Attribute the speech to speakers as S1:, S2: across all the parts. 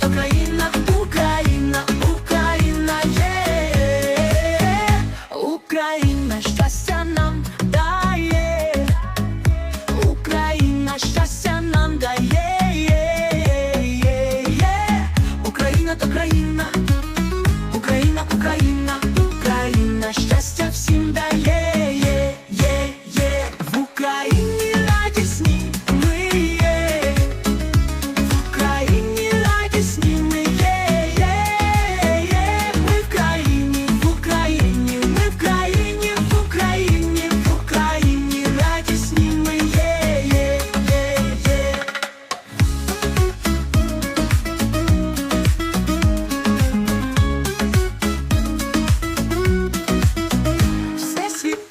S1: Привіт,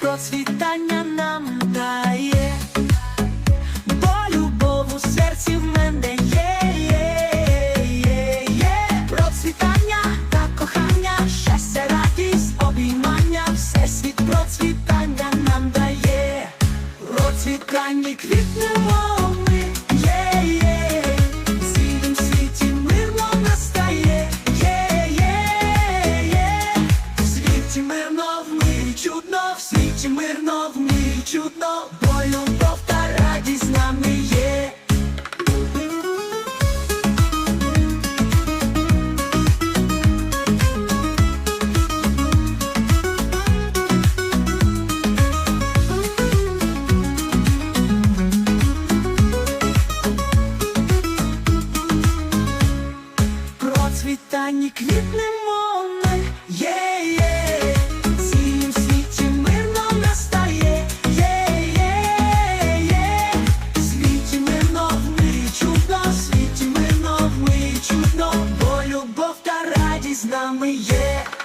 S1: процвітання нам дає, бо любов у серці в мене є, є, є, процвітання та кохання, щастя, радість, обіймання, все світ процвітання нам дає, процвітання квітнемо світі мирно в мирі чудно, бо любов та радість з нами є. Процвітанні квітнемо є, любов та радість є.